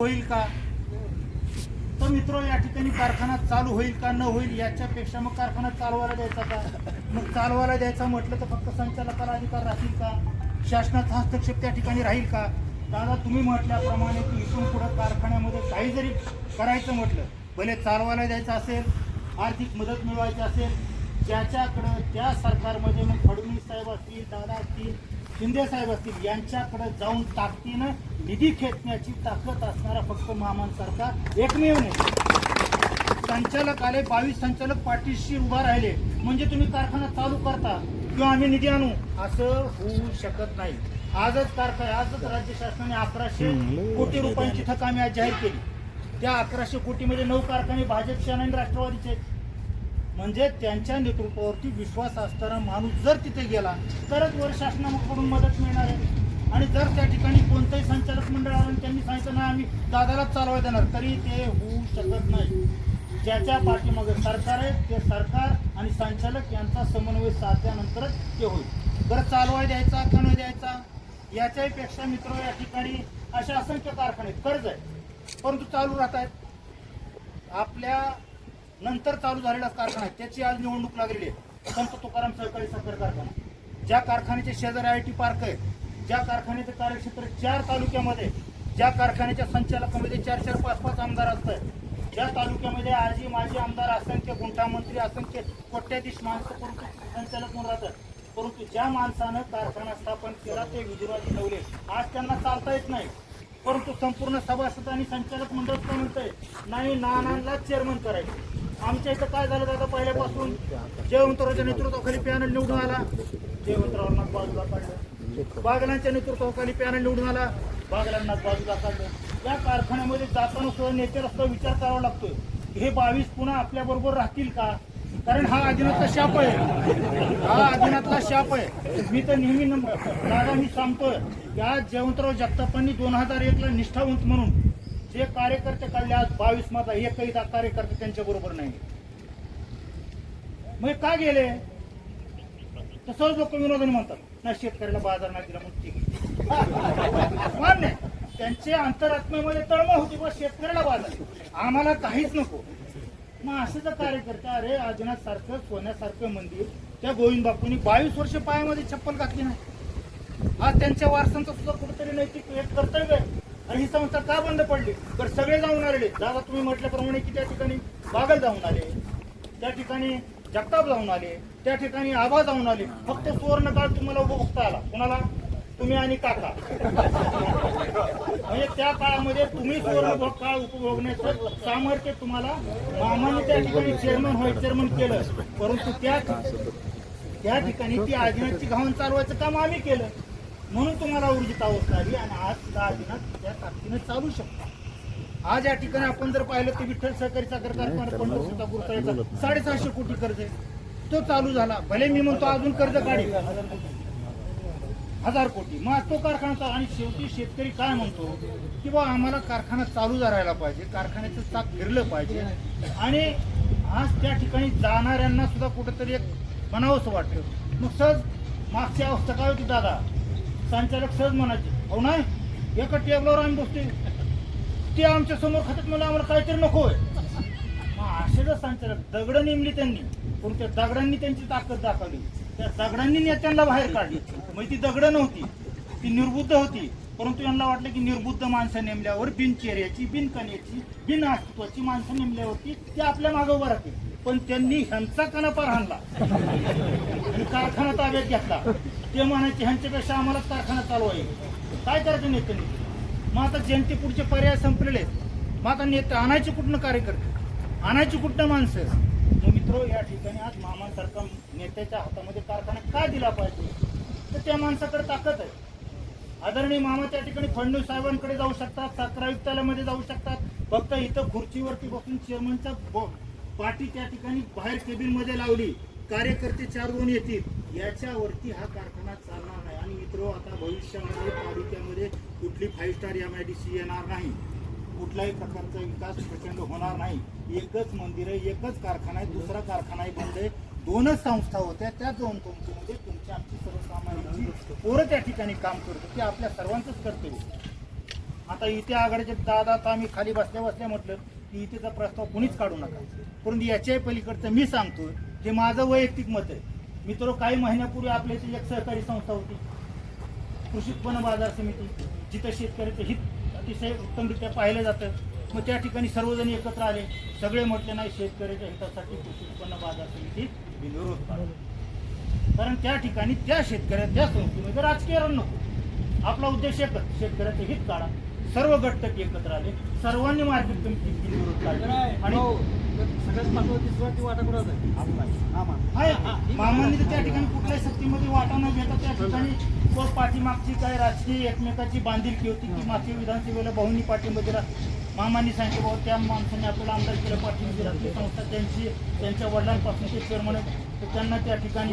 होईल का? तर मित्र या ठिकाणी कारखाना चालू होईल का न होईल याच्यापेक्षा मग कारखाना चालवायला द्यायचा का? मग चालवायला द्यायचा म्हटलं तर फक्त संचालकाला अधिकार राहतील का? शासनाचा हस्तक्षेप त्या ठिकाणी राहील का? दादा तुम्ही म्हटल्याप्रमाणे की इथून पुढं कारखान्यामध्ये काही जरी करायचं म्हटलं भले चालवायला द्यायचं असेल आर्थिक मदत मिळवायची असेल ज्याच्याकडं त्या सरकारमध्ये मग फडणवीस साहेब असतील दादा असतील शिंदे साहेब असतील यांच्याकडे जाऊन ताकदीनं निधी खेचण्याची ताकद असणारा फक्त महामान सरकार एकमेव नाही. संचालक आले बावीस संचालक पाठीशी उभा राहिले. म्हणजे तुम्ही कारखाना चालू करता किंवा आम्ही निधी आणू? असं होऊ शकत नाही. आजच कारखाना आजच राज्य शासनाने अकराशे कोटी रुपयांची थक आम्ही आज जाहीर केली. त्या अकराशे कोटीमध्ये नऊ कारखाने भाजपचे आणि राष्ट्रवादीचे. म्हणजे त्यांच्या नेतृत्वावरती विश्वास असणारा माणूस जर तिथे गेला तरच वर शासनाकडून मदत मिळणार आहे. आणि जर त्या ठिकाणी कोणतंही संचालक मंडळ आलं त्यांनी सांगितलं ना आम्ही दादालाच चालवाय देणार तरी ते होऊ शकत नाही. ज्याच्या पाठीमागे सरकार आहे ते सरकार आणि संचालक यांचा समन्वय साधल्यानंतरच ते होईल. बरं चालवाय द्यायचा का नाही द्यायचा? याच्याही पेक्षा मित्र या ठिकाणी असे असंख्य कारखाने आहेत. कर्ज आहे परंतु चालू राहत आहेत. आपल्या नंतर चालू झालेला कारखाना आहे. त्याची आज निवडणूक लागलेली आहे. संत तुकाराम सहकारी साखर कारखाना. ज्या कारखान्याचे शेजारी आय टी पार्क आहे ज्या कारखान्याचं कार्यक्षेत्र चार तालुक्यामध्ये ज्या कारखान्याच्या संचालकामध्ये चार चार पाच पाच आमदार असतात. ज्या तालुक्यामध्ये आजी माजी आमदार असंख्य गुंठामंत्री असंख्य कोट्याधीश माणसं परंतु संचालक म्हणून राहतात. परंतु ज्या माणसानं कारखाना स्थापन केला ते विजयवादी ठेवले. आज त्यांना चालता येत नाही. परंतु संपूर्ण सभासद आणि संचालक मंडळ काय म्हणतंय नाही नानांना चेअरमन करायचं. आमच्या इथं काय झालं दादा पहिल्यापासून? जयवंतरावच्या नेतृत्वाखाली पॅनल निवडून आला. जयवंतरावांना बाजूला काढलं. बागलांच्या नेतृत्वाखाली पॅनल निवडून आला. बागलांना बाजूला काढलं. या कारखान्यामध्ये जाताना सुद्धा नेत्याला सुद्धा विचार करावा लागतोय. हे बावीस पुन्हा आपल्याबरोबर राहतील का? कारण हा आदिनाथचा शाप आहे. हा आदिनाथला शाप आहे. मी तर नेहमी दादा मी सांगतोय की आज जयवंतराव जगतापांनी दोन हजार एकला निष्ठावंत म्हणून जे कार्यकर्ते काढले आज बावीस मधला एकही दा- कार्यकर्ते त्यांच्या बरोबर नाही. मग का गेले? तसंच लोक विनोदाने म्हणतात ना शेतकऱ्याला बाजार नाही दिला म्हणून ठीक मान्य आहे. त्यांचे अंतरात्म्यामध्ये तळमळ होती बस शेतकऱ्याला बाजार आम्हाला काहीच नको. मग असं जर कार्यकर्ते अरे आजनासारखं सोन्यासारखं मंदिर. त्या गोविंद बापूंनी बावीस वर्ष पायामध्ये चप्पल घातली नाही. आज त्यांच्या वारसांचं सुद्धा कुठेतरी नैतिक एक कर्तव्य आहे. आणि ही संस्था का बंद पडली? तर सगळे जाऊन आलेले. दादा तुम्ही म्हटल्याप्रमाणे की त्या ठिकाणी बागल जाऊन आले. त्या ठिकाणी जगताप जाऊन आले. त्या ठिकाणी आबा जाऊन आले. फक्त सुवर्ण काळ तुम्हाला उपभोगता आला. कोणाला? तुम्ही आणि काका. म्हणजे त्या काळामध्ये तुम्ही सुवर्ण काळ उपभोगण्याचं सामर्थ्य तुम्हाला मामाने त्या ठिकाणी चेअरमन व्हाईस चेअरमन केलं. परंतु त्या त्या ठिकाणी ती आदिनाथची घावन चालवायचं काम आम्ही केलं. म्हणून तुम्हाला ऊर्जित अवस्था आली आणि आज सुद्धा आदिनाथ त्या ताकदीने चालू शकतो. आज या ठिकाणी आपण जर पाहिलं तर विठ्ठल सहकारी साखर कारखाना पंढरपूरचा गुरुसाहेबचा साडेसहाशे कोटी कर्ज आहे. तो चालू झाला. भले मी म्हणतो अजून कर्ज काढेल हजार कोटी. मग तो कारखाना चालू- आणि शेवटी शेतकरी काय म्हणतो? की बा आम्हाला कारखाना चालू करायला पाहिजे कारखान्याचं चाक फिरलं पाहिजे. आणि आज त्या ठिकाणी जाणाऱ्यांना सुद्धा कुठंतरी एक म्हणावंसं वाटतं. मग सहज मागची अवस्था काय होती दादा? संचालक सहज म्हणायचे हो नाही एका टेबलावर आम्ही बसते ते आमच्यासमोर खात्यात मला आम्हाला काहीतरी नको आहे. मग असे जर संचालक दगडं नेमली त्यांनी पण त्या दगडांनी त्यांची ताकद दाखवली. त्या दगडांनी नेत्यांना बाहेर काढली. म्हणजे ती दगड नव्हती. ती निर्बुद्ध होती. परंतु यांना वाटलं की निर्बुद्ध माणसं नेमल्यावर बिनचेऱ्याची बिनकण्याची बिन अस्तित्वाची माणसं नेमल्यावरती ते आपल्या मागे उभं राहते पण त्यांनी ह्यांचा कणापार हाणला. आणि कारखाना ताब्यात घेतला. ते म्हणायचे ह्यांच्यापेक्षा आम्हाला कारखाना चालू आहे. काय करायचं नेत्यांनी? मग आता जनते पुढचे पर्याय संपलेले आहेत मग आता नेते आणायचे कुठनं कार्यकर्ते? आणायची कुठनं माणसं? मग मित्र या ठिकाणी आज मामासारखा नेत्याच्या हातामध्ये कारखाना का दिला पाहिजे? तर त्या माणसाकडे ताकद आहे. आदरणीय मामा त्या ठिकाणी फडणवीस साहेबांकडे जाऊ शकतात साखर आयुक्तालयामध्ये जाऊ शकतात. फक्त इथं खुर्चीवरती बसून चेअरमनचा पाठी त्या ठिकाणी बाहेर केबिनमध्ये लावली. कार्यकर्ते चार दोन येतील. याच्यावरती हा कारखाना चालणार नाही. आणि मित्र आता भविष्यामध्ये तालुक्यामध्ये कुठली five star M I D C येणार नाही. कुठल्याही प्रकारचा विकास प्रचंड होणार नाही. एकच मंदिर आहे एकच कारखाना आहे दुसरा कारखानाही बंद आहे. दोनच संस्था होत्या त्या दोन संस्थेमध्ये तुमची आमची सर्वसामान्यांची पोरं त्या ठिकाणी काम करतो ते आपल्या सर्वांचंच कर्तव्य आता इथे आघाडीचे दादा आता आम्ही खाली बसल्या बसल्या म्हटलं की इथेचा प्रस्ताव कुणीच काढू नका. परंतु याच्याही पलीकडचं मी सांगतो हे माझं वैयक्तिक मत आहे. मित्र काही महिन्यापूर्वी आपल्या इथे एक सहकारी संस्था होती. कृषी उत्पन्न बाजार समिती जिथं शेतकऱ्याचं हित अतिशय उत्तमरित्या पाहिलं जातं. मग त्या ठिकाणी सर्वजण एकत्र आले. सगळे म्हटले नाही शेतकऱ्याच्या हितासाठी कृषी उत्पन्न बाजार समिती बिनविरोध करा कारण त्या ठिकाणी त्या शेतकऱ्या त्या संस्थेमध्ये राजकीय रण नको. आपला उद्देश एकच शेतकऱ्याचं हित काढा. सर्व घटक एकत्र आले. सर्वांनी मार्केट कमिटी विरोध काढला. आणि सगळ्यात महत्वाची सुरुवाती वाटा कुणाचा आहे? आहे. मामांनी तर त्या ठिकाणी कुठल्याही शक्तीमध्ये वाटा न घेता त्या ठिकाणी पाठीमागची काय राजकीय एकमेकाची बांधिलकी होती की मागच्या विधानसभेला बहुनी पाठिंबा दिला. मामांनी सांगितलं बाबा त्या माणसाने आपल्याला आमदार केलं पाठिंबा दिला. ती संस्था त्यांची त्यांच्या वडिलांपासून ते चेअरमन आहेत. तर त्यांना त्या ठिकाणी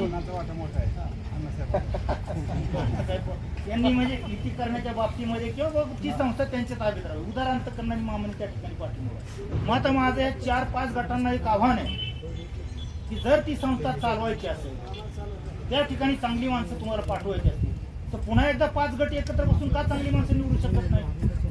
यांनी म्हणजे युती करण्याच्या बाबतीमध्ये किंवा बाबा ती संस्था त्यांच्या ताब्यात राहावी उदाहरणार्थ करणारी मामाने त्या ठिकाणी पाठिंबा मग आता माझं या चार पाच गटांना एक आव्हान आहे की जर ती संस्था चालवायची असेल त्या ठिकाणी चांगली माणसं तुम्हाला पाठवायची असतील तर पुन्हा एकदा पाच गट एकत्र बसून का चांगली माणसं निवडू शकत नाही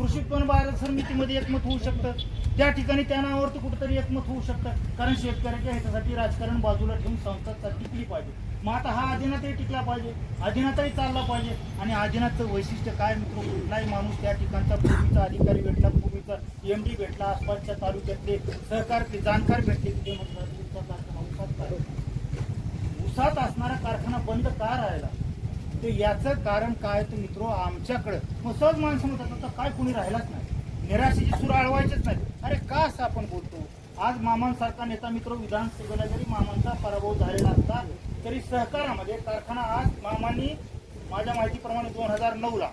कृषी उत्पन्न बाजार समितीमध्ये एकमत होऊ शकतं. त्या ठिकाणी त्या नावावरती कुठेतरी एकमत होऊ शकतं. कारण शेतकऱ्याच्या हितासाठी राजकारण बाजूला ठेवून संस्था टिकली पाहिजे. मग आता हा आदिनाथही टिकला पाहिजे. आदिनाथही चालला पाहिजे. आणि आदिनाथचं वैशिष्ट्य काय मित्र? कुठलाही माणूस त्या ठिकाणचा पूर्वीचा अधिकारी भेटला पूर्वीचा एम डी भेटला आसपासच्या तालुक्यातले सहकार जाणकार भेटले तिथे ते म्हणतात उसात असणारा कारखाना बंद का राहिला? तर याचं कारण काय तर मित्र आमच्याकडं मग सहज माणसं म्हणतात आता काय कोणी राहिलाच नाही. निराशेची सूर अळवायचेच नाही. अरे का असं आपण बोलतो? आज मामांसारखा नेता मित्र विधानसभेला जरी मामांचा पराभव झालेला असता तरी सहकारामध्ये कारखाना आज मामांनी माझ्या माहितीप्रमाणे दोन हजार नऊला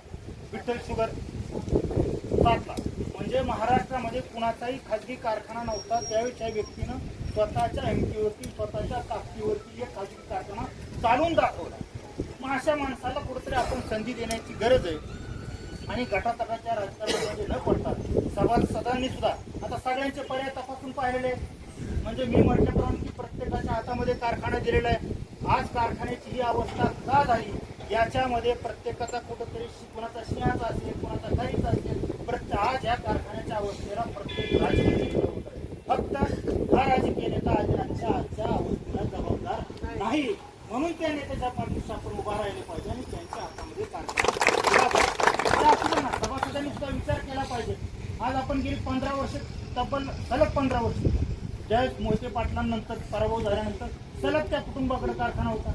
विठ्ठल शुगर सातला. म्हणजे महाराष्ट्रामध्ये कुणाचाही खाजगी कारखाना नव्हता. त्यावेळी त्या व्यक्तीनं स्वतःच्या हिमतीवरती स्वतःच्या ताकदीवरती एक खाजगी कारखाना चालून दाखवला. मग अशा माणसाला कुठेतरी आपण संधी देण्याची गरज आहे. आणि गटातटाच्या राजकारणामध्ये न पडता सभासदांनी सुद्धा आता सगळ्यांचे पर्याय तपासून पाहिलेले म्हणजे मी म्हटल्याप्रमाणे की प्रत्येकाच्या हातामध्ये कारखाना दिलेला आहे. आज कारखान्याची ही अवस्था का झाली? याच्यामध्ये प्रत्येकाचा कुठंतरी कोणाचा सिंहाचा असेल कोणाचा गाईचा असेल प्रत्येक आज या कारखान्याच्या अवस्थेला प्रत्येक राजकीय फक्त हा राजकीय नेता आज आजच्या आजच्या अवस्थेला जबाबदार नाही. म्हणून त्या नेत्याच्या पाठीशी आपण उभा राहिले पाहिजे आणि त्यांच्या हातामध्ये कारखाना ना, सभासदांनी सुद्धा विचार केला पाहिजे. आज आपण गेली पंधरा वर्ष तब्बल सलग पंधरा वर्ष. जयस मोहिते पाटलांनंतर पराभव झाल्यानंतर सलग त्या कुटुंबाकडे कारखाना होता.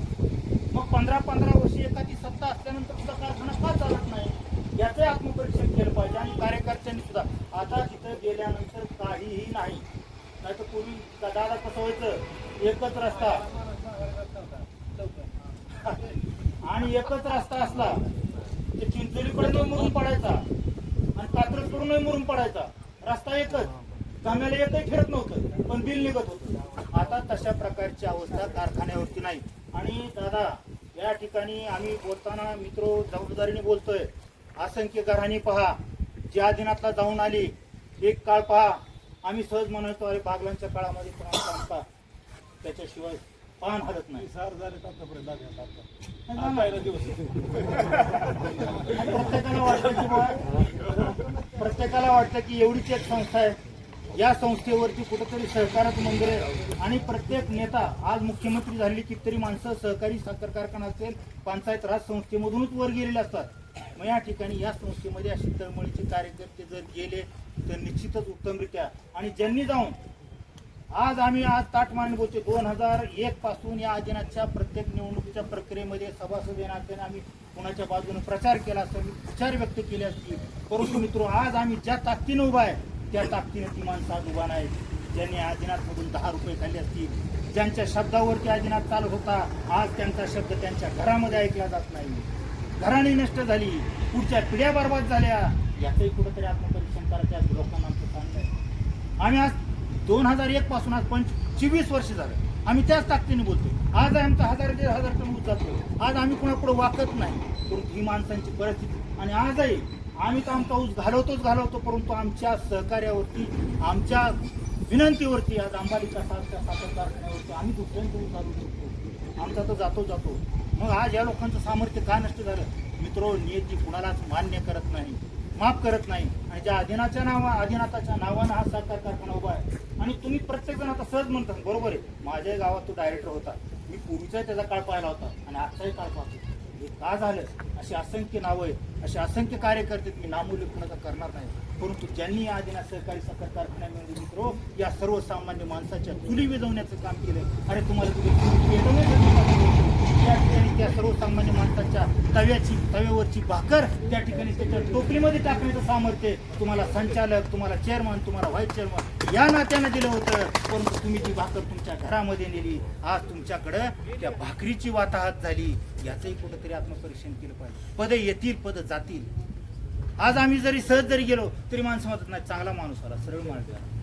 मग पंधरा पंधरा वर्षी एकाची सत्ता असल्यानंतर सुद्धा कारखाना का चालत नाही? याचं आत्मपरीक्षण केलं पाहिजे आणि कार्यकर्त्यांनी सुद्धा. आता तिथं गेल्यानंतर काहीही नाही. नाही तर पूर्वी दादा कसं व्हायचं? एकच रस्ता. आणि एकच रस्ता असला ते चिंचोलीकडे नाही मुरून पडायचा आणि कात्रजकडून नाही मुरून पडायचा. रस्ता एकच. जाम्याला एकही फिरत नव्हतं पण बिल निघत होतं. आता तशा प्रकारची अवस्था कारखान्यावरती नाही. आणि दादा या ठिकाणी आम्ही बोलताना मित्र जबाबदारीने बोलतोय. असंख्य घराणी पहा. ज्या दिनातला जाऊन आली एक काळ पहा. आम्ही सहज म्हणतो अरे बागलांच्या काळामध्ये पण त्याच्याशिवाय पान हलत नाही. सार झाले आतापर्यंत लागले आता. दिवस. प्रत्येकाला वाटतं की प्रत्येकाला वाटतं की एवढीच एक संस्था आहे. या संस्थेवरती कुठेतरी सहकारच मंदिर आहे. आणि प्रत्येक नेता आज मुख्यमंत्री झालेली कितीतरी माणसं सहकारी साखर कारखाना असेल पंचायत राज संस्थेमधूनच वर गेलेले असतात. मग या ठिकाणी या संस्थेमध्ये अशी तळमळीचे कार्यकर्ते जर गेले तर निश्चितच उत्तमरित्या. आणि ज्यांनी जाऊन आज आम्ही आज ताटमान बोलतो दोन हजार एक पासून या आदिनाथच्या प्रत्येक निवडणुकीच्या प्रक्रियेमध्ये सभासद नात्याने आम्ही कोणाच्या बाजूने प्रचार केला असेल विचार व्यक्त केले असतील. परंतु मित्र आज आम्ही ज्या ताकदीनं उभा आहे त्या ताकदीनं ती माणसं आज उभा नाही ज्यांनी आदिनाथमधून दहा रुपये खाल्ले असतील ज्यांच्या शब्दावरती आदिनाथ चालत होता आज त्यांचा शब्द त्यांच्या घरामध्ये ऐकला जात नाही. घराणी नष्ट झाली पुढच्या पिढ्या बर्बाद झाल्या. याचंही कुठंतरी आत्मपरीक्षण करायचं लोकांना आमचं सांगणं आहे. आम्ही आज दोन हजार एक पासून आज पंचवीस वर्ष झालं. आम्ही त्याच ताकदीने बोलतो आज आमचा हजार दीड हजार टन ऊस जातो. आज आम्ही कोणापुढे वाकत नाही. परंतु ही माणसांची परिस्थिती. आणि आजही आम्ही तर आमचा ऊस घालवतोच घालवतो परंतु आमच्या सहकार्यावरती आमच्या विनंतीवरती आज अंबालिका सारख्या साखर कारखान्यावरती आम्ही दुसऱ्यांचं ऊस घालू शकतो. आमचा तर जातो जातो. मग आज या लोकांचं सामर्थ्य का नष्ट झालं? मित्रो नियती कुणालाच मान्य करत नाही माफ करत नाही. आणि ज्या अधीनाच्या नावा अधिनाथाच्या नावानं हा साखर कारखाना उभा आहे आणि तुम्ही प्रत्येक जण आता सहज म्हणतात बरोबर आहे माझ्या गावात तो डायरेक्टर होता. मी पूर्वीचाही त्याचा काळ पाहिला होता आणि आजचाही काळ पाहतो. हे का झालं? अशी असंख्य नावं आहेत. असे असंख्य कार्यकर्ते मी नामोल्लेख कुणाचा करणार नाही. परंतु ज्यांनी या आधीना सहकारी साखर कारखान्यामध्ये मित्र या सर्वसामान्य माणसाच्या चुली विजवण्याचं काम केलं अरे तुम्हाला तुम्ही त्या ठिकाणी त्या सर्वसामान्य माणसाच्या तव्याची तव्यावरची भाकर त्या ठिकाणी त्याच्या टोपलीमध्ये टाकण्याचं सामर्थ्य तुम्हाला संचालक तुम्हाला चेअरमन तुम्हाला व्हाईस चेअरमन या नात्यानं दिलं होतं. परंतु तुम्ही ती भाकर तुमच्या घरामध्ये नेली आज तुमच्याकडं त्या भाकरीची वाताहत झाली. याचंही कुठंतरी आत्मपरीक्षण केलं पाहिजे. पद येतील पद जातील. आज आम्ही जरी सहज जरी गेलो तरी माणसं म्हणतात नाही चांगला माणूस आला सरळ माणूस आला.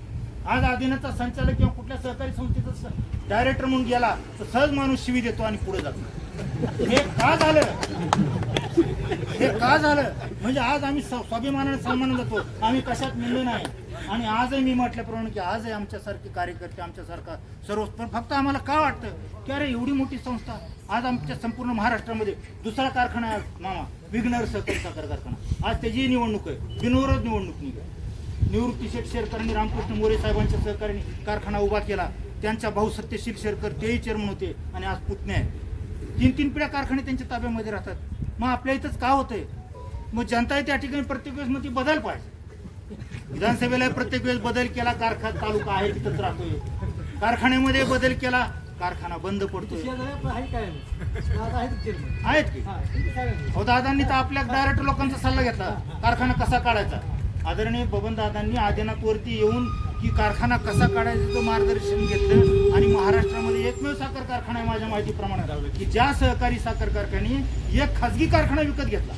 आज आधीनाचा संचालक किंवा कुठल्या सहकारी संस्थेचा डायरेक्टर म्हणून गेला तर सहज माणूस शिवी देतो आणि पुढे जातो. हे का झालं? हे का झालं? म्हणजे आज आम्ही स्वाभिमानाने सन्मान जातो आम्ही कशात मिळलो नाही. आणि आजही मी म्हटल्याप्रमाणे की आजही आमच्यासारखे कार्यकर्ते आमच्यासारखा सर्व पण फक्त आम्हाला का वाटतं? की अरे एवढी मोठी संस्था आज आमच्या संपूर्ण महाराष्ट्रामध्ये दुसरा कारखाना आहे मामा विघ्नर सहकारी साखर कारखाना. आज त्याची निवडणूक आहे बिनविरोध निवडणूक निघाली. निवृत्ती शेठ शेरकरांनी रामकृष्ण मोरे साहेबांच्या सहकार्याने कारखाना उभा केला. त्यांचा भाऊ सत्यशील शेरकर तेही चेअरमन होते आणि आज पुतणे आहे तीन तीन पिढ्या कारखाने त्यांच्या ताब्यामध्ये राहतात. मग आपल्या इथंच का होतंय? मग जनता त्या ठिकाणी प्रत्येक वेळेस मग ती बदल पाहिजे. विधानसभेला प्रत्येक वेळेस बदल केला कारखाना तालुका आहे तिथंच राहतोय. कारखान्यामध्ये बदल केला कारखाना बंद चेअरमन आहेत की हा हो दादांनी तर आपल्या डायरेक्ट लोकांचा सल्ला घेतला. कारखाना कसा काढायचा? आदरणीय बबनदादांनी आदिनाथवरती येऊन की कारखाना कसा काढायचं मार्गदर्शन घेतलं आणि महाराष्ट्रामध्ये एकमेव साखर कारखाना आहे माझ्या माहितीप्रमाणे की ज्या सहकारी साखर कारखाने एक खाजगी कारखाना विकत घेतला.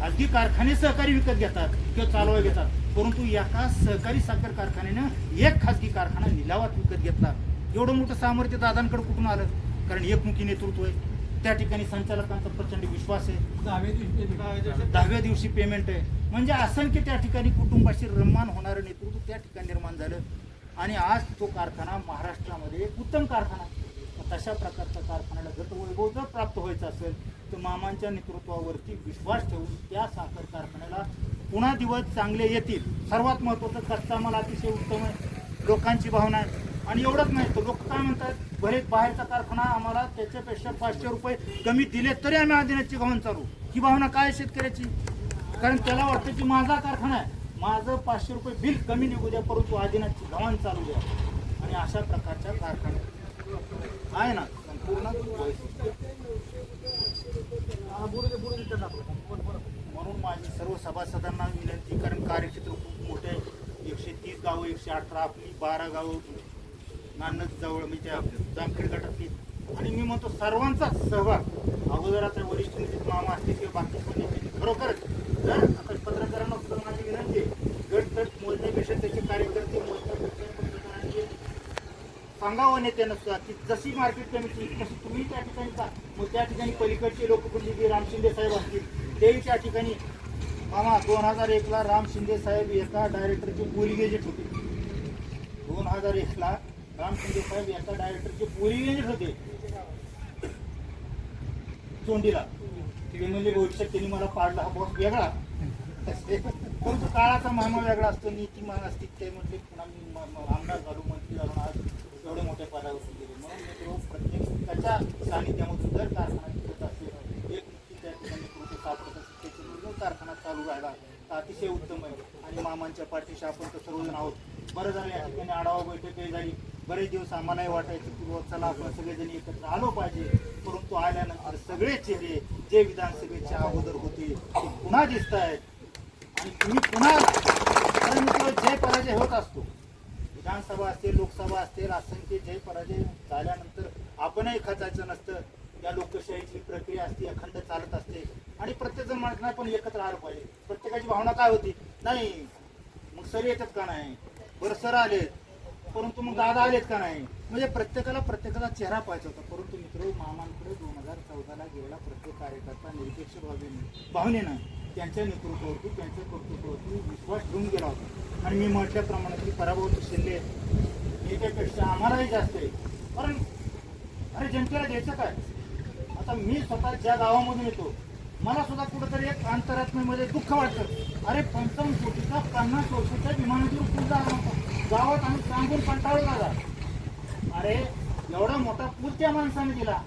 खाजगी कारखाने सहकारी विकत घेतात किंवा चालवा घेतात. परंतु एका सहकारी साखर कारखान्यानं एक खाजगी कारखाना लिलावात विकत घेतला. एवढं मोठं सामर्थ्य दादांकडे कुठून आलं? कारण एकमुखी नेतृत्व आहे. त्या ठिकाणी संचालकांचा प्रचंड विश्वास आहे. दहाव्या दिवशी पेमेंट आहे. म्हणजे असंख्य त्या ठिकाणी कुटुंबाशी रममान होणारं नेतृत्व त्या ठिकाणी निर्माण झालं. आणि आज तो कारखाना महाराष्ट्रामध्ये एक उत्तम कारखाना तशा प्रकारच्या कारखान्याला गत वैभव जर प्राप्त व्हायचं असेल तर मामांच्या नेतृत्वावरती विश्वास ठेवून त्या साखर कारखान्याला पुन्हा दिवस चांगले येतील. सर्वात महत्त्वाचं कच्चा माल अतिशय उत्तम आहे. लोकांची भावना आहे. आणि एवढंच नाही तर लोक काय म्हणतात बरेच बाहेरचा कारखाना आम्हाला त्याच्यापेक्षा पाचशे रुपये कमी दिले तरी आम्ही आदिनाथची घाऊन चालू ही भावना काय शेतकऱ्याची? कारण त्याला वाटतं की माझा कारखाना आहे माझं पाचशे रुपये बिल कमी निघू द्या परंतु आदिनाथची गव्हाण चालू द्या. आणि अशा प्रकारच्या कारखान्या आहे ना संपूर्ण म्हणून माझी सर्व सभासदांना विनंती कारण कार्यक्षेत्र खूप मोठे आहे. एकशे तीस गावं एकशे अठरा आपली बारा गावं. नानच जवळ मी त्या जामखेड गटातली आणि मी म्हणतो सर्वांचा सहभाग अगोदर आता वरिष्ठ नेते मामा असतील किंवा बाकी कोणी असतील खरोखरच. जर आता पत्रकारांना सुद्धा माझी विनंती आहे गट गट मोजण्यापेक्षा त्याचे कार्यकर्ते मोजण्यापेक्षा सांगावं नेत्यानं सुद्धा की जशी मार्केट कमिटी तशी तुम्ही त्या ठिकाणी का मग त्या ठिकाणी पलीकडचे लोकप्रतिनिधी राम शिंदे साहेब असतील तेही त्या ठिकाणी. मामा दोन हजार एकला राम शिंदे साहेब एका डायरेक्टरचे पोरी गेजेट होते. दोन हजार एकला रामचंद्र शिंदे साहेब एका डायरेक्टरचे पोरी गेजेट होते. चोंडीला. ते म्हणजे भविष्यात त्यांनी मला पाडला हा बॉस वेगळा. परंतु काळाचा मानव वेगळा असतो नीतिमान असते ते म्हटले पुन्हा मी आमदार झालो मंत्री झालो आज एवढे मोठ्या पदावर गेले. म्हणून मित्र प्रत्येकाच्या सानिध्यामधून जर कारखाना शिकत असेल एक नक्की त्या ठिकाणी कृती सापडत असेल त्याची कारखाना चालू राहिला तर अतिशय उत्तम आहे. आणि मामांच्या पाठीशी आपण तर सर्वजण आहोत. बरं झालं या ठिकाणी आढावा बैठकही झाली. बरेच दिवस आम्हालाही वाटायचं की चला आपण सगळेजण एकत्र आलो पाहिजे. परंतु आल्यानंतर सगळे चेहरे जे विधानसभेच्या अगोदर होते ते पुन्हा दिसत आहेत. आणि तुम्ही पुन्हा जय पराजय होत असतो. विधानसभा असते लोकसभा असतील असंख्य जय पराजय झाल्यानंतर आपणही खचायचं नसतं. या लोकशाहीची प्रक्रिया असते अखंड चालत असते. आणि प्रत्येकजण म्हणत नाही पण एकत्र आलं पाहिजे. प्रत्येकाची भावना काय होती? नाही मग सर येतात का नाही? बरं सर आलेत. परंतु मग दादा आलेत का नाही? म्हणजे प्रत्येकाला प्रत्येकाचा चेहरा पाहायचा होता. परंतु मित्र मामांकडे दोन हजार चौदाला गेलेला प्रत्येक कार्यकर्ता निरपेक्ष भावनेने भावनेनं त्यांच्या नेतृत्वावरती त्यांच्या कर्तृत्वावरती विश्वास ठेवून गेला होता. आणि मी म्हटल्याप्रमाणे की पराभव शिंदे याच्यापेक्षा आम्हालाही जास्त आहे. कारण अरे जनतेला द्यायचं काय? आता मी स्वतः ज्या गावामधून येतो मला सुद्धा कुठेतरी एक अंतरात्म्यामध्ये दुःख वाटतं. अरे पंचावन्न कोटीचा पन्नास वर्षाच्या विमानाची उपलब्ध झाला होता. गावात आम्ही सांगून कंटाळून आला अरे एवढा मोठा पूल त्या माणसाने दिला.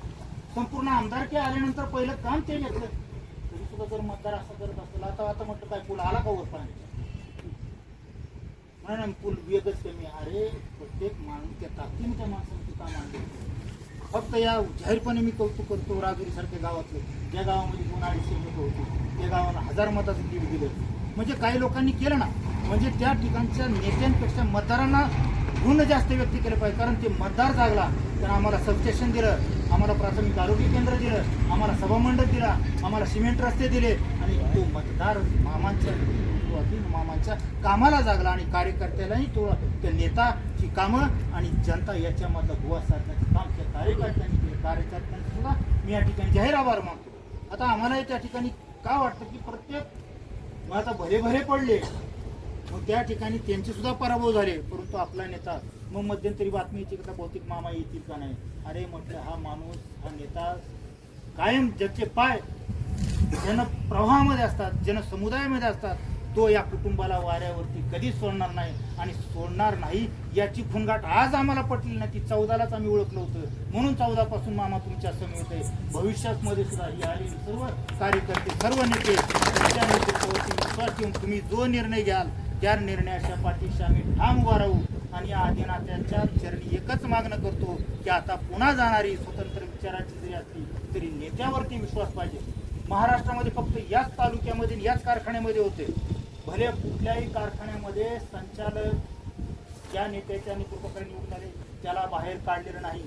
संपूर्ण आमदारकी आल्यानंतर पहिलं काम ते घेतलं. तरी सुद्धा जर मतदार असं करत असेल आता आता म्हटलं काय पूल आला का वर पाणी म्हणून पूल वेगच कमी. अरे प्रत्येक माणूस त्या ताकदीने त्या माणसाने ते काम आणलं. फक्त या जाहीरपणे मी कौतुक करतो राजुरीसारख्या गावातलं. ज्या गावामध्ये दोन अडीचशे लोक होते त्या गावाला हजार मताचं लीड दिलं. म्हणजे काही लोकांनी केलं ना म्हणजे त्या ठिकाणच्या नेत्यांपेक्षा मतदारांना गुण जास्त व्यक्त केले पाहिजे. कारण ते मतदार जागला तर आम्हाला सबस्टेशन दिलं आम्हाला प्राथमिक आरोग्य केंद्र दिलं आम्हाला सभामंडळ दिला आम्हाला सिमेंट रस्ते दिले आणि तो मतदार मामांच्या मामांच्या कामाला जागला आणि कार्यकर्त्यालाही तो त्या नेताची कामं आणि जनता याच्यामधला गोवा साधण्याचं काम त्या कार्यकर्त्यांनी केलं कार्यकर्त्यांनी सुद्धा मी या ठिकाणी जाहीर आभार मागतो आता आम्हालाही त्या ठिकाणी का वाटतं की प्रत्येक मग आता भरे भरे पडले. मग त्या ठिकाणी त्यांचे सुद्धा पराभव झाले. परंतु आपला नेता मग मध्यंतरी बातमी येते का बहुतेक मामा येतील का नाही? अरे म्हटलं हा माणूस हा नेता कायम ज्याचे पाय जन प्रवाहामध्ये असतात जन समुदायामध्ये असतात तो या कुटुंबाला वाऱ्यावरती कधीच सोडणार नाही आणि सोडणार नाही याची खुणगाट आज आम्हाला पटली नाही ती चौदालाच आम्ही ओळखलं होतं. म्हणून चौदापासून मामा तुमच्यासमोर आहे भविष्यात मध्ये सुद्धा ही आलेली सर्व कार्यकर्ते सर्व नेते तुमच्या नेतृत्वावरती विश्वास ठेवून तुम्ही जो निर्णय घ्याल त्या निर्णयाच्या पाठीशी आम्ही ठाम उभा राहू आणि या चरणी एकच मागणं करतो की आता पुन्हा जाणारी स्वतंत्र विचाराची जरी असली तरी नेत्यावरती विश्वास पाहिजे. महाराष्ट्रामध्ये फक्त याच तालुक्यामध्ये याच कारखान्यामध्ये होते. भले कुठल्याही कारखान्यामध्ये संचालक ज्या नेत्याच्या नेतृत्वाकडे निवडून आले त्याला बाहेर काढलेलं नाही.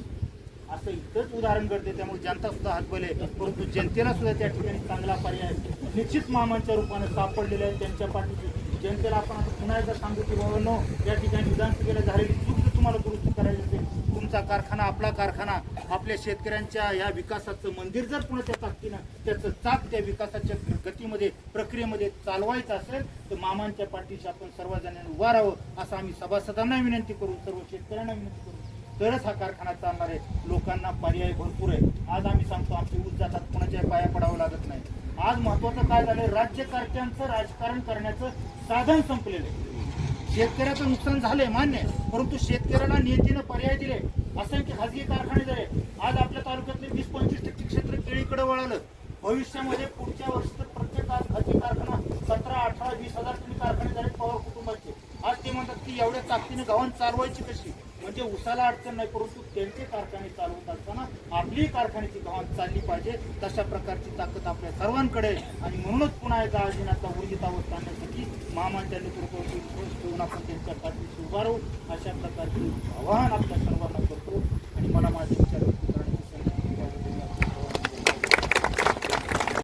असं इथंच उदाहरण घडते. त्यामुळे जनता सुद्धा आहे. परंतु जनतेला सुद्धा त्या ठिकाणी चांगला पर्याय निश्चित मामांच्या रूपाने सापडलेला आहे त्यांच्या पाठीशी. जनतेला आपण पुन्हा एकदा सांगू की बाबांनो या ठिकाणी विधानसभेला झालेली चूक जर तुम्हाला दुरुस्त करायची असेल तुमचा कारखाना आपला कारखाना आपल्या शेतकऱ्यांच्या या विकासाचं मंदिर जर पुन्हा ताकदीनं त्याचं चाक त्या विकासाच्या गतीमध्ये प्रक्रियेमध्ये चालवायचं असेल तर मामांच्या पाठीशी आपण सर्वजणांनी उभा राहावं असं आम्ही सभासदांना विनंती करू सर्व शेतकऱ्यांना विनंती करू तरच हा कारखाना चालणार आहे. लोकांना पर्याय भरपूर आहे. आज आम्ही सांगतो आमची ऊस जातात कोणाच्या पाया पडावं लागत नाही. आज महत्वाचं काय झालंय? राज्यकर्त्यांचं राजकारण करण्याचं साधन संपलेलं आहे. शेतकऱ्याचं नुकसान झालंय मान्य परंतु शेतकऱ्याला नियतीनं पर्याय दिले. असंख्य खाजगी कारखाने झाले. आज आपल्या तालुक्यातले वीस पंचवीस टक्के क्षेत्र केळीकडे वळालं. भविष्यामध्ये पुढच्या वर्षी तर प्रत्येक आज खाजगी कारखाना सतरा अठरा वीस हजार तुम्ही कारखाने झाले पवार कुटुंबाचे. आज ते म्हणतात की एवढ्या ताकदीने गावात चालवायची कशी? म्हणजे उसाला अडचण नाही परंतु त्यांचे कारखाने चालवत असताना आपली कारखान्याची गावात चालली पाहिजे. तशा प्रकारची ताकद आपल्या सर्वांकडे आहे. आणि म्हणूनच पुन्हा एकदा आजीनाचा ऊर्जितावर आणण्यासाठी मामांच्या नेतृत्वावर विश्वास ठेवून आपण त्यांच्या पाठीशी उभारू अशा प्रकारचे आव्हान आपल्या सर्वांना much.